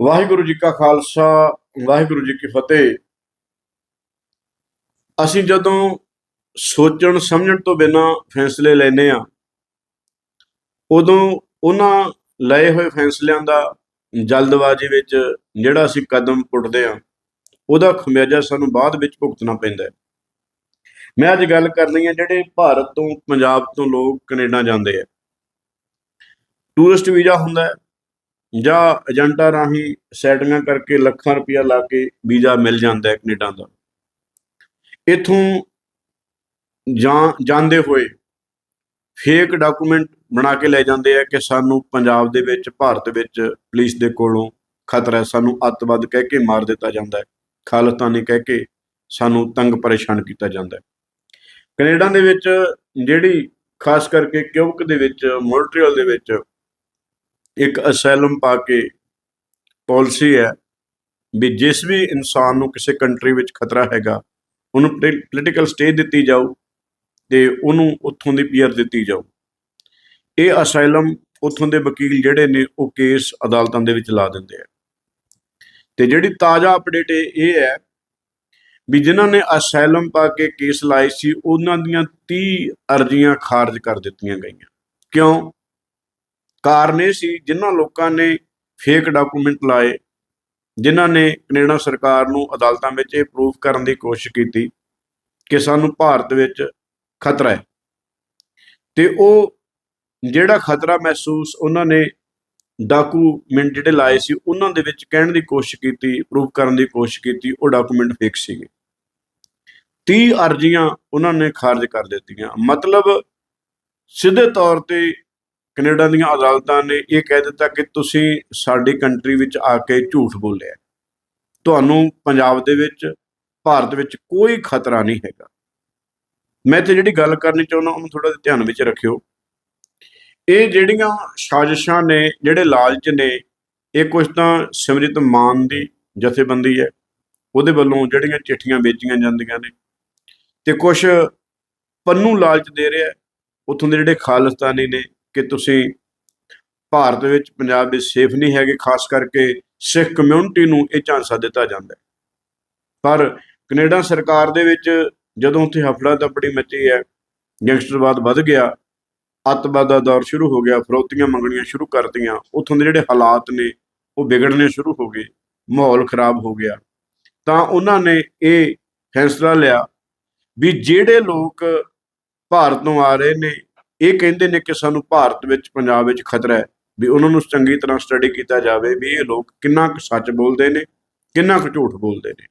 ਵਾਹਿਗੁਰੂ ਜੀ ਕਾ ਖਾਲਸਾ, ਵਾਹਿਗੁਰੂ ਜੀ ਕੀ ਫਤਿਹ। ਅਸੀਂ ਜਦੋਂ ਸੋਚਣ ਸਮਝਣ ਤੋਂ ਬਿਨਾਂ ਫੈਸਲੇ ਲੈਨੇ ਆ ਉਦੋਂ ਉਹਨਾਂ ਲਏ ਹੋਏ ਫੈਸਲਿਆਂ ਦਾ ਜਲਦਬਾਜ਼ੀ ਵਿੱਚ ਜਿਹੜਾ ਅਸੀਂ ਕਦਮ ਪੁੱਟਦੇ ਆ ਉਹਦਾ ਖਮਿਆਜਾ ਸਾਨੂੰ ਬਾਅਦ ਵਿੱਚ ਭੁਗਤਣਾ ਪੈਂਦਾ ਹੈ। ਮੈਂ ਅੱਜ ਗੱਲ ਕਰਨੀ ਹੈ ਜਿਹੜੇ ਭਾਰਤ ਤੋਂ, ਪੰਜਾਬ ਤੋਂ ਲੋਕ ਕੈਨੇਡਾ ਜਾਂਦੇ ਆ। ਟੂਰਿਸਟ ਵੀਜ਼ਾ ਹੁੰਦਾ ਹੈ ਜਾਂ ਏਜੰਟਾਂ ਰਾਹੀਂ ਸੈਟਿੰਗਾਂ ਕਰਕੇ ਲੱਖਾਂ ਰੁਪਇਆ ਲਾ ਕੇ ਵੀਜ਼ਾ ਮਿਲ ਜਾਂਦਾ ਹੈ ਕੈਨੇਡਾ ਦਾ ਇਥੋਂ ਜਾਂ ਜਾਂਦੇ ਹੋਏ ਫੇਕ ਡਾਕੂਮੈਂਟ ਬਣਾ ਕੇ ਲੈ ਜਾਂਦੇ ਆ ਕਿ ਸਾਨੂੰ ਪੰਜਾਬ ਦੇ ਵਿੱਚ, ਭਾਰਤ ਵਿੱਚ ਪੁਲਿਸ ਦੇ ਕੋਲੋਂ ਖਤਰਾ ਹੈ। ਸਾਨੂੰ ਅੱਤਵਾਦ ਕਹਿ ਕੇ ਮਾਰ ਦਿੱਤਾ ਜਾਂਦਾ ਹੈ। ਖਾਲਿਸਤਾਨੀ ਕਹਿ ਕੇ ਸਾਨੂੰ ਤੰਗ ਪਰੇਸ਼ਾਨ ਕੀਤਾ ਜਾਂਦਾ ਹੈ। ਕੈਨੇਡਾ ਦੇ ਵਿੱਚ ਜਿਹੜੀ ਖਾਸ ਕਰਕੇ ਕਿਊਬਕ ਦੇ ਵਿੱਚ ਮੋਨਟਰੀਅਲ ਦੇ ਵਿੱਚ ਇੱਕ ਅਸੈਲਮ ਪਾ ਕੇ ਪਾਲਿਸੀ ਹੈ ਵੀ ਜਿਸ ਵੀ ਇਨਸਾਨ ਨੂੰ ਕਿਸੇ ਕੰਟਰੀ ਵਿੱਚ ਖਤਰਾ ਹੈਗਾ, ਉਹਨੂੰ ਪੋਲੀਟੀਕਲ ਸਟੇਜ ਦਿੱਤੀ ਜਾਊ ਤੇ ਉਹਨੂੰ ਉੱਥੋਂ ਦੀ ਪੀਆਰ ਦਿੱਤੀ ਜਾਊ। ਇਹ ਅਸਾਈਲਮ ਉੱਥੋਂ ਦੇ ਵਕੀਲ ਜਿਹੜੇ ਨੇ, ਉਹ ਕੇਸ ਅਦਾਲਤਾਂ ਦੇ ਵਿੱਚ ਲਾ ਦਿੰਦੇ ਆ। ਤੇ ਜਿਹੜੀ ਤਾਜ਼ਾ ਅਪਡੇਟ ਇਹ ਹੈ ਵੀ ਜਿਨ੍ਹਾਂ ਨੇ ਅਸਾਈਲਮ ਪਾ ਕੇ ਕੇਸ ਲਾਏ ਸੀ, ਉਹਨਾਂ ਦੀਆਂ 30 ਅਰਜ਼ੀਆਂ ਖਾਰਜ ਕਰ ਦਿੱਤੀਆਂ ਗਈਆਂ। ਕਿਉਂ? ਕਾਰਨ ਇਹ ਸੀ ਜਿਨ੍ਹਾਂ ਲੋਕਾਂ ਨੇ ਫੇਕ ਡਾਕੂਮੈਂਟ ਲਾਏ, ਜਿਨ੍ਹਾਂ ਨੇ ਕੈਨੇਡਾ ਸਰਕਾਰ ਨੂੰ ਅਦਾਲਤਾਂ ਵਿੱਚ ਇਹ ਪ੍ਰੂਫ ਕਰਨ ਦੀ ਕੋਸ਼ਿਸ਼ ਕੀਤੀ ਕਿ ਸਾਨੂੰ ਭਾਰਤ ਵਿੱਚ ਖਤਰਾ ਹੈ। ਤੇ ਉਹ ਜਿਹੜਾ ਖਤਰਾ ਮਹਿਸੂਸ ਉਹਨਾਂ ਨੇ ਡਾਕੂਮੈਂਟ ਜਿਹੜੇ ਲਾਏ ਸੀ, ਉਹਨਾਂ ਦੇ ਵਿੱਚ ਕਹਿਣ ਦੀ ਕੋਸ਼ਿਸ਼ ਕੀਤੀ ਪ੍ਰੂਫ ਕਰਨ ਦੀ ਕੋਸ਼ਿਸ਼ ਕੀਤੀ, ਉਹ ਡਾਕੂਮੈਂਟ ਫੇਕ ਸੀਗੇ। 30 ਅਰਜ਼ੀਆਂ ਉਹਨਾਂ ਨੇ ਖਾਰਜ ਕਰ ਦਿੱਤੀਆਂ। ਮਤਲਬ ਸਿੱਧੇ ਤੌਰ ਤੇ ਕੈਨੇਡਾ ਦੀਆਂ ਅਦਾਲਤਾਂ ਨੇ ਇਹ ਕਹਿ ਦਿੱਤਾ ਕਿ ਤੁਸੀਂ ਸਾਡੀ ਕੰਟਰੀ ਵਿੱਚ ਆ ਕੇ ਝੂਠ ਬੋਲਿਆ। ਤੁਹਾਨੂੰ ਪੰਜਾਬ ਦੇ ਵਿੱਚ, ਭਾਰਤ ਵਿੱਚ ਕੋਈ ਖਤਰਾ ਨਹੀਂ ਹੈਗਾ। ਮੈਂ ਇੱਥੇ ਜਿਹੜੀ ਗੱਲ ਕਰਨੀ ਚਾਹੁੰਦਾ, ਉਹਨੂੰ ਥੋੜਾ ਧਿਆਨ ਵਿੱਚ ਰੱਖਿਓ। ਇਹ ਜਿਹੜੀਆਂ ਸਾਜ਼ਿਸ਼ਾਂ ਨੇ, ਜਿਹੜੇ ਲਾਲਚ ਨੇ, ਇਹ ਕੁਝ ਤਾਂ ਸਿਮਰਿਤ ਮਾਨ ਦੀ ਜਥੇਬੰਦੀ ਹੈ। ਉਹਦੇ ਵੱਲੋਂ ਜਿਹੜੀਆਂ ਚਿੱਠੀਆਂ ਵੇਚੀਆਂ ਜਾਂਦੀਆਂ ਨੇ ਤੇ ਕੁਝ ਪੰਨੂ ਲਾਲਚ ਦੇ ਰਿਹਾ ਉੱਥੋਂ ਦੇ ਜਿਹੜੇ ਖਾਲਿਸਤਾਨੀ ਨੇ ਕਿ ਤੁਸੀਂ ਭਾਰਤ ਵਿੱਚ ਪੰਜਾਬ ਵਿੱਚ ਸੇਫ ਨਹੀਂ ਹੈਗੇ, ਖਾਸ ਕਰਕੇ ਸਿੱਖ ਕਮਿਊਨਿਟੀ ਨੂੰ ਇਹ ਝਾਂਸਾ ਦਿੱਤਾ ਜਾਂਦਾ ਹੈ। ਪਰ ਕੈਨੇਡਾ ਸਰਕਾਰ ਦੇ ਵਿੱਚ ਜਦੋਂ ਉੱਥੇ ਹਫੜਾ ਦਫੜੀ ਮੱਚੀ ਹੈ ਗੈਂਗਸਟਰਵਾਦ ਵੱਧ ਗਿਆ, ਅੱਤਵਾਦ ਦਾ ਦੌਰ ਸ਼ੁਰੂ ਹੋ ਗਿਆ, ਫਰੋਤੀਆਂ ਮੰਗਣੀਆਂ ਸ਼ੁਰੂ ਕਰਤੀਆਂ ਉੱਥੋਂ ਦੇ ਜਿਹੜੇ ਹਾਲਾਤ ਨੇ ਉਹ ਵਿਗੜਨੇ ਸ਼ੁਰੂ ਹੋ ਗਏ, ਮਾਹੌਲ ਖਰਾਬ ਹੋ ਗਿਆ। ਤਾਂ ਉਹਨਾਂ ਨੇ ਇਹ ਫੈਸਲਾ ਲਿਆ ਵੀ ਜਿਹੜੇ ਲੋਕ ਭਾਰਤ ਤੋਂ ਆ ਰਹੇ ਨੇ ਇਹ ਕਹਿੰਦੇ ਨੇ ਕਿ ਸਾਨੂੰ ਭਾਰਤ ਵਿੱਚ, ਪੰਜਾਬ ਵਿੱਚ ਖਤਰਾ ਹੈ ਵੀ ਉਹਨਾਂ ਨੂੰ ਚੰਗੀ ਤਰ੍ਹਾਂ ਸਟੱਡੀ ਕੀਤਾ ਜਾਵੇ ਵੀ ਇਹ ਲੋਕ ਕਿੰਨਾ ਕੁ ਸੱਚ ਬੋਲਦੇ ਨੇ, ਕਿੰਨਾ ਕੁ ਝੂਠ ਬੋਲਦੇ ਨੇ।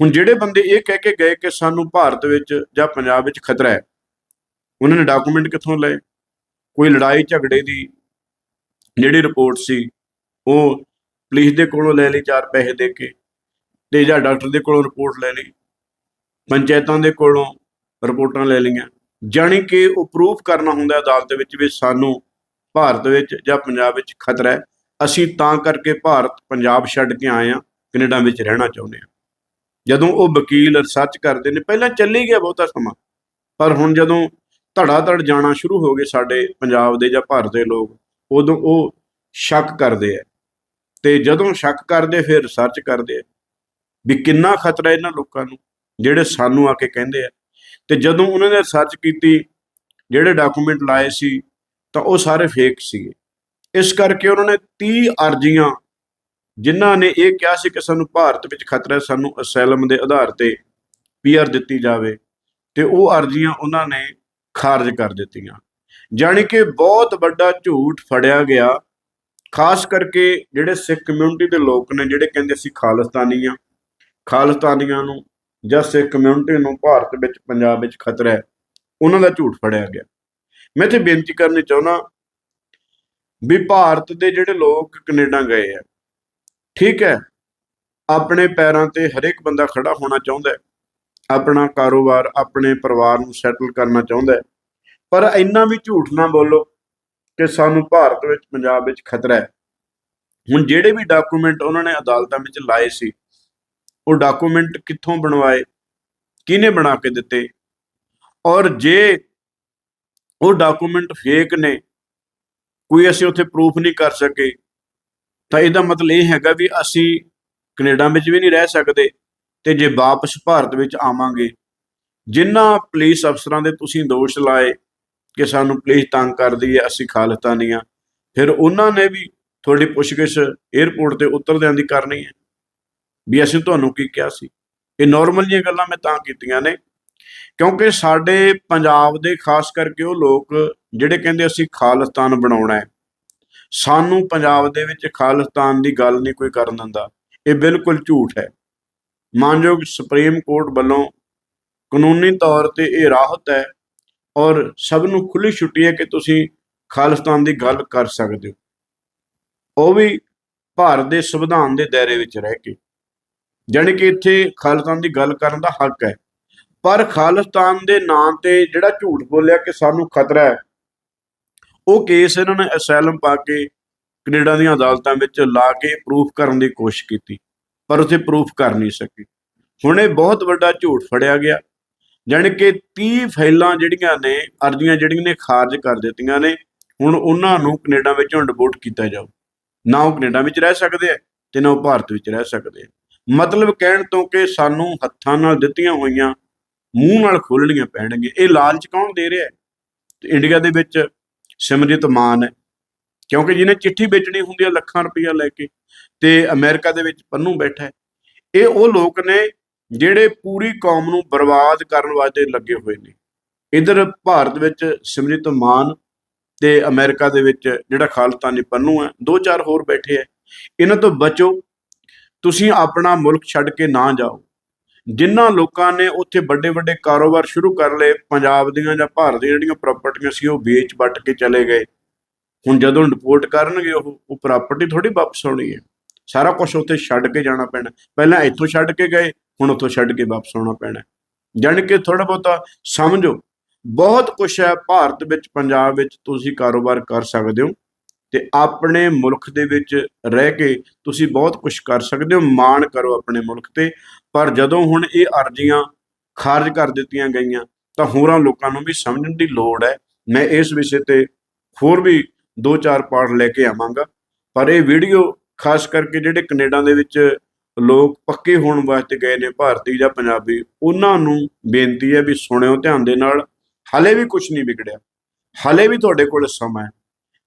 ਹੁਣ ਜਿਹੜੇ ਬੰਦੇ ਇਹ ਕਹਿ ਕੇ ਗਏ ਕਿ ਸਾਨੂੰ ਭਾਰਤ ਵਿੱਚ ਜਾਂ ਪੰਜਾਬ ਵਿੱਚ ਖਤਰਾ ਹੈ, ਉਹਨਾਂ ਨੇ ਡਾਕੂਮੈਂਟ ਕਿੱਥੋਂ ਲਏ? ਕੋਈ ਲੜਾਈ ਝਗੜੇ ਦੀ ਜਿਹੜੀ ਰਿਪੋਰਟ ਸੀ, ਉਹ ਪੁਲਿਸ ਦੇ ਕੋਲੋਂ ਲੈ ਲਈ ਚਾਰ ਪੈਸੇ ਦੇ ਕੇ ਤੇ ਜਾਂ ਡਾਕਟਰ ਦੇ ਕੋਲੋਂ ਰਿਪੋਰਟ ਲੈ ਲਈ, ਪੰਚਾਇਤਾਂ ਦੇ ਕੋਲੋਂ ਰਿਪੋਰਟਾਂ ਲੈ ਲਈਆਂ। ਜਾਣੀ ਕਿ ਉਹ ਪ੍ਰੂਫ ਕਰਨਾ ਹੁੰਦਾ ਅਦਾਲਤ ਵਿੱਚ ਵੀ ਸਾਨੂੰ ਭਾਰਤ ਵਿੱਚ ਜਾਂ ਪੰਜਾਬ ਵਿੱਚ ਖਤਰਾ ਹੈ। ਅਸੀਂ ਤਾਂ ਕਰਕੇ ਭਾਰਤ ਪੰਜਾਬ ਛੱਡ ਕੇ ਆਏ ਆ ਕੈਨੇਡਾ ਵਿੱਚ ਰਹਿਣਾ ਚਾਹੁੰਦੇ ਆ ਜਦੋਂ ਉਹ ਵਕੀਲ ਰਿਸਰਚ ਕਰਦੇ ਨੇ, ਪਹਿਲਾਂ ਚੱਲੀ ਗਿਆ ਬਹੁਤਾ ਸਮਾਂ, ਪਰ ਹੁਣ ਜਦੋਂ ਧੜਾ ਧੜ ਜਾਣਾ ਸ਼ੁਰੂ ਹੋ ਗਏ ਸਾਡੇ ਪੰਜਾਬ ਦੇ ਜਾਂ ਭਾਰਤ ਦੇ ਲੋਕ, ਉਦੋਂ ਉਹ ਸ਼ੱਕ ਕਰਦੇ ਆ। ਤੇ ਜਦੋਂ ਸ਼ੱਕ ਕਰਦੇ, ਫਿਰ ਰਿਸਰਚ ਕਰਦੇ ਆ ਵੀ ਕਿੰਨਾ ਖਤਰਾ ਇਹਨਾਂ ਲੋਕਾਂ ਨੂੰ, ਜਿਹੜੇ ਸਾਨੂੰ ਆ ਕੇ ਕਹਿੰਦੇ ਆ ਤੇ ਜਦੋਂ ਉਹਨਾਂ ਨੇ ਸਰਚ ਕੀਤੀ, ਜਿਹੜੇ ਡਾਕੂਮੈਂਟ ਲਾਏ ਸੀ, ਤਾਂ ਉਹ ਸਾਰੇ ਫੇਕ ਸੀਗੇ। ਇਸ ਕਰਕੇ ਉਹਨਾਂ ਨੇ 30 ਅਰਜ਼ੀਆਂ, ਜਿਨ੍ਹਾਂ ਨੇ ਇਹ ਕਿਹਾ ਸੀ ਕਿ ਸਾਨੂੰ ਭਾਰਤ ਵਿੱਚ ਖਤਰਾ ਹੈ, ਸਾਨੂੰ ਅਸੈਲਮ ਦੇ ਆਧਾਰ ਤੇ ਪੀਆਰ ਦਿੱਤੀ ਜਾਵੇ, ਤੇ ਉਹ ਅਰਜ਼ੀਆਂ ਉਹਨਾਂ ਨੇ ਖਾਰਜ ਕਰ ਦਿੱਤੀਆਂ। ਜਾਣੀ ਕਿ ਬਹੁਤ ਵੱਡਾ ਝੂਠ ਫੜਿਆ ਗਿਆ, ਖਾਸ ਕਰਕੇ ਜਿਹੜੇ ਸਿੱਖ ਕਮਿਊਨਿਟੀ ਦੇ ਲੋਕ ਨੇ, ਜਿਹੜੇ ਕਹਿੰਦੇ ਸੀ ਖਾਲਿਸਤਾਨੀ ਆ ਖਾਲਿਸਤਾਨੀਆਂ ਨੂੰ ਜਾਂ ਸਿੱਖ ਕਮਿਊਨਿਟੀ ਨੂੰ ਭਾਰਤ ਵਿੱਚ, ਪੰਜਾਬ ਵਿੱਚ ਖਤਰਾ ਹੈ, ਉਹਨਾਂ ਦਾ ਝੂਠ ਫੜਿਆ ਗਿਆ। ਮੈਂ ਤੇ ਬੇਨਤੀ ਕਰਨੀ ਚਾਹੁੰਦਾ ਵੀ ਭਾਰਤ ਦੇ ਜਿਹੜੇ ਲੋਕ ਕੈਨੇਡਾ ਗਏ ਆ, ਠੀਕ ਹੈ, ਆਪਣੇ ਪੈਰਾਂ ਤੇ ਹਰੇਕ ਬੰਦਾ ਖੜਾ ਹੋਣਾ ਚਾਹੁੰਦਾ ਹੈ, ਆਪਣਾ ਕਾਰੋਬਾਰ, ਆਪਣੇ ਪਰਿਵਾਰ ਨੂੰ ਸੈਟਲ ਕਰਨਾ ਚਾਹੁੰਦਾ ਹੈ, ਪਰ ਇੰਨਾ ਵੀ ਝੂਠ ਨਾ ਬੋਲੋ ਕਿ ਸਾਨੂੰ ਭਾਰਤ ਵਿੱਚ, ਪੰਜਾਬ ਵਿੱਚ ਖਤਰਾ ਹੈ। ਹੁਣ ਜਿਹੜੇ ਵੀ ਡਾਕੂਮੈਂਟ ਉਹਨਾਂ ਨੇ ਅਦਾਲਤਾਂ ਵਿੱਚ ਲਾਏ ਸੀ ਉਹ ਡਾਕੂਮੈਂਟ ਕਿੱਥੋਂ ਬਣਵਾਏ? ਕਿਹਨੇ ਬਣਾ ਕੇ ਦਿੱਤੇ? ਔਰ ਜੇ ਉਹ ਡਾਕੂਮੈਂਟ ਫੇਕ ਨੇ, ਕੋਈ ਅਸੀਂ ਉੱਥੇ ਪ੍ਰੂਫ ਨਹੀਂ ਕਰ ਸਕੇ, ਤਾਂ ਇਹਦਾ ਮਤਲਬ ਇਹ ਹੈਗਾ ਵੀ ਅਸੀਂ ਕੈਨੇਡਾ ਵਿੱਚ ਵੀ ਨਹੀਂ ਰਹਿ ਸਕਦੇ ਤੇ ਜੇ ਵਾਪਸ ਭਾਰਤ ਵਿੱਚ ਆਵਾਂਗੇ ਜਿਨ੍ਹਾਂ ਪੁਲਿਸ ਅਫਸਰਾਂ ਦੇ ਤੁਸੀਂ ਦੋਸ਼ ਲਾਏ ਕਿ ਸਾਨੂੰ ਪੁਲਿਸ ਤੰਗ ਕਰਦੀ ਹੈ, ਅਸੀਂ ਖਾਲਿਸਤਾਨੀ ਆ ਫਿਰ ਉਹਨਾਂ ਨੇ ਵੀ ਤੁਹਾਡੀ ਪੁੱਛਗਿੱਛ 에ਅਰਪੋਰਟ ਤੇ ਉਤਰਦਿਆਂ ਦੀ ਕਰਨੀ ਹੈ। ਵੀ ਅਸੀਂ ਤੁਹਾਨੂੰ ਕੀ ਕਿਹਾ ਸੀ? ਇਹ ਨਾਰਮਲ ਜੀਆਂ ਗੱਲਾਂ ਮੈਂ ਤਾਂ ਕੀਤੀਆਂ ਨੇ, ਕਿਉਂਕਿ ਸਾਡੇ ਪੰਜਾਬ ਦੇ ਖਾਸ ਕਰਕੇ ਉਹ ਲੋਕ ਜਿਹੜੇ ਕਹਿੰਦੇ ਅਸੀਂ ਖਾਲਿਸਤਾਨ ਬਣਾਉਣਾ ਹੈ, ਸਾਨੂੰ ਪੰਜਾਬ ਦੇ ਵਿੱਚ ਖਾਲਿਸਤਾਨ ਦੀ ਗੱਲ ਨਹੀਂ ਕੋਈ ਕਰਨ ਦਿੰਦਾ। ਇਹ ਬਿਲਕੁਲ ਝੂਠ ਹੈ। ਮਾਨਯੋਗ ਸੁਪਰੀਮ ਕੋਰਟ ਵੱਲੋਂ ਕਾਨੂੰਨੀ ਤੌਰ ਤੇ ਇਹ ਰਾਹਤ ਹੈ ਔਰ ਸਭ ਨੂੰ ਖੁੱਲੀ ਛੁੱਟੀ ਹੈ ਕਿ ਤੁਸੀਂ ਖਾਲਿਸਤਾਨ ਦੀ ਗੱਲ ਕਰ ਸਕਦੇ ਹੋ। ਉਹ ਵੀ ਭਾਰਤ ਦੇ ਸੰਵਿਧਾਨ ਦੇ ਦਾਇਰੇ ਵਿੱਚ ਰਹਿ ਕੇ। ਜਾਣੀ ਕਿ ਇੱਥੇ ਖਾਲਿਸਤਾਨ ਦੀ ਗੱਲ ਕਰਨ ਦਾ ਹੱਕ ਹੈ। ਪਰ ਖਾਲਿਸਤਾਨ ਦੇ ਨਾਂ ਤੇ ਜਿਹੜਾ ਝੂਠ ਬੋਲਿਆ ਕਿ ਸਾਨੂੰ ਖਤਰਾ ਹੈ, ਉਹ ਕੇਸ ਇਹਨਾਂ ਨੇ ਅਸੈਲਮ ਪਾ ਕੇ ਕੈਨੇਡਾ ਦੀਆਂ ਅਦਾਲਤਾਂ ਵਿੱਚ ਲਾ ਕੇ ਪ੍ਰੂਫ ਕਰਨ ਦੀ ਕੋਸ਼ਿਸ਼ ਕੀਤੀ, ਪਰ ਉਥੇ ਪ੍ਰੂਫ ਕਰ ਨਹੀਂ ਸਕੀ। ਹੁਣ ਇਹ ਬਹੁਤ ਵੱਡਾ ਝੂਠ ਫੜਿਆ ਗਿਆ। ਜਾਣੀ ਕਿ 30 ਫਾਈਲਾਂ ਜਿਹੜੀਆਂ ਨੇ, ਅਰਜ਼ੀਆਂ ਜਿਹੜੀਆਂ ਨੇ ਖਾਰਜ ਕਰ ਦਿੱਤੀਆਂ ਨੇ, ਹੁਣ ਉਹਨਾਂ ਨੂੰ ਕੈਨੇਡਾ ਵਿੱਚੋਂ ਡਿਪੋਰਟ ਕੀਤਾ ਜਾਊ। ਨਾ ਉਹ ਕੈਨੇਡਾ ਵਿੱਚ ਰਹਿ ਸਕਦੇ ਆ ਤੇ ਨਾ ਉਹ ਭਾਰਤ ਵਿੱਚ ਰਹਿ ਸਕਦੇ ਆ। ਮਤਲਬ ਕਹਿਣ ਤੋਂ ਕਿ ਸਾਨੂੰ ਹੱਥਾਂ ਨਾਲ ਦਿੱਤੀਆਂ ਹੋਈਆਂ, ਮੂੰਹ ਨਾਲ ਖੋਲਣੀਆਂ ਪੈਣਗੀਆਂ। ਇਹ ਲਾਲਚ ਕੌਣ ਦੇ ਰਿਹਾ ਤੇ ਇੰਡੀਆ ਦੇ ਵਿੱਚ ਸਿਮਰਜੀਤ ਮਾਨ ਹੈ। ਕਿਉਂਕਿ ਜਿਹਨੇ ਚਿੱਠੀ ਵੇਚਣੀ ਹੁੰਦੀ ਹੈ ਲੱਖਾਂ ਰੁਪਈਆ ਲੈ ਕੇ ਤੇ ਅਮਰੀਕਾ ਦੇ ਵਿੱਚ ਪੰਨੂ ਬੈਠਾ ਹੈ। ਇਹ ਉਹ ਲੋਕ ਨੇ ਜਿਹੜੇ ਪੂਰੀ ਕੌਮ ਨੂੰ ਬਰਬਾਦ ਕਰਨ ਵਾਸਤੇ ਲੱਗੇ ਹੋਏ ਨੇ। ਇਧਰ ਭਾਰਤ ਵਿੱਚ ਸਿਮਰਜੀਤ ਮਾਨ ਤੇ ਅਮਰੀਕਾ ਦੇ ਵਿੱਚ ਜਿਹੜਾ ਖਾਲਤਾਨੀ ਪੰਨੂ ਹੈ, ਦੋ ਚਾਰ ਹੋਰ ਬੈਠੇ ਹੈ। ਇਹਨਾਂ ਤੋਂ ਬਚੋ। ਤੁਸੀਂ ਆਪਣਾ ਮੁਲਕ ਛੱਡ ਕੇ ਨਾ ਜਾਓ। ਜਿਨ੍ਹਾਂ ਲੋਕਾਂ ਨੇ ਉੱਥੇ ਵੱਡੇ ਵੱਡੇ ਕਾਰੋਬਾਰ ਸ਼ੁਰੂ ਕਰ ਲਏ, ਪੰਜਾਬ ਦੀਆਂ ਜਾਂ ਭਾਰਤ ਦੀਆਂ ਜਿਹੜੀਆਂ ਪ੍ਰਾਪਰਟੀਆਂ ਸੀ, ਉਹ ਵੇਚ ਵੱਟ ਕੇ ਚਲੇ ਗਏ। ਹੁਣ ਜਦੋਂ ਰਿਪੋਰਟ ਕਰਨਗੇ ਉਹ ਉਹ ਪ੍ਰਾਪਰਟੀ ਥੋੜੀ ਵਾਪਸ ਆਉਣੀ ਹੈ। ਸਾਰਾ ਕੁਝ ਉੱਥੇ ਛੱਡ ਕੇ ਜਾਣਾ ਪੈਣਾ। ਪਹਿਲਾਂ ਇੱਥੋਂ ਛੱਡ ਕੇ ਗਏ, ਹੁਣ ਉੱਥੋਂ ਛੱਡ ਕੇ ਵਾਪਸ ਆਉਣਾ ਪੈਣਾ। ਜਾਣੀ ਕਿ ਥੋੜਾ ਬਹੁਤਾ ਸਮਝੋ, ਬਹੁਤ ਕੁਝ ਹੈ ਭਾਰਤ ਵਿੱਚ, ਪੰਜਾਬ ਵਿੱਚ ਤੁਸੀਂ ਕਾਰੋਬਾਰ ਕਰ ਸਕਦੇ ਹੋ। ਤੇ ਆਪਣੇ ਮੁਲਕ ਦੇ ਵਿੱਚ ਰਹਿ ਕੇ ਤੁਸੀਂ ਬਹੁਤ ਕੁਝ ਕਰ ਸਕਦੇ ਹੋ, ਮਾਣ ਕਰੋ ਆਪਣੇ ਮੁਲਕ ਤੇ। ਪਰ ਜਦੋਂ ਹੁਣ ਇਹ ਅਰਜ਼ੀਆਂ ਖਾਰਜ ਕਰ ਦਿੱਤੀਆਂ ਗਈਆਂ, ਤਾਂ ਹੋਰਾਂ ਲੋਕਾਂ ਨੂੰ ਵੀ ਸਮਝਣ ਦੀ ਲੋੜ ਹੈ। ਮੈਂ ਇਸ ਵਿਸ਼ੇ ਤੇ ਹੋਰ ਵੀ ਦੋ ਚਾਰ ਪਾਠ ਲੈ ਕੇ ਆਵਾਂਗਾ। ਪਰ ਇਹ ਵੀਡੀਓ ਖਾਸ ਕਰਕੇ ਜਿਹੜੇ ਕੈਨੇਡਾ ਦੇ ਵਿੱਚ ਲੋਕ ਪੱਕੇ ਹੋਣ ਵਾਸਤੇ ਗਏ ਨੇ, ਭਾਰਤੀ ਜਾਂ ਪੰਜਾਬੀ, ਉਹਨਾਂ ਨੂੰ ਬੇਨਤੀ ਹੈ ਵੀ ਸੁਣਿਓ ਧਿਆਨ ਦੇ ਨਾਲ। ਹਲੇ ਵੀ ਕੁਝ ਨਹੀਂ ਵਿਗੜਿਆ। ਹਲੇ ਵੀ ਤੁਹਾਡੇ ਕੋਲ ਸਮਾਂ ਹੈ।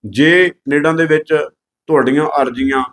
ਜੇ ਕੈਨੇਡਾ ਦੇ ਵਿੱਚ ਤੁਹਾਡੀਆਂ ਅਰਜ਼ੀਆਂ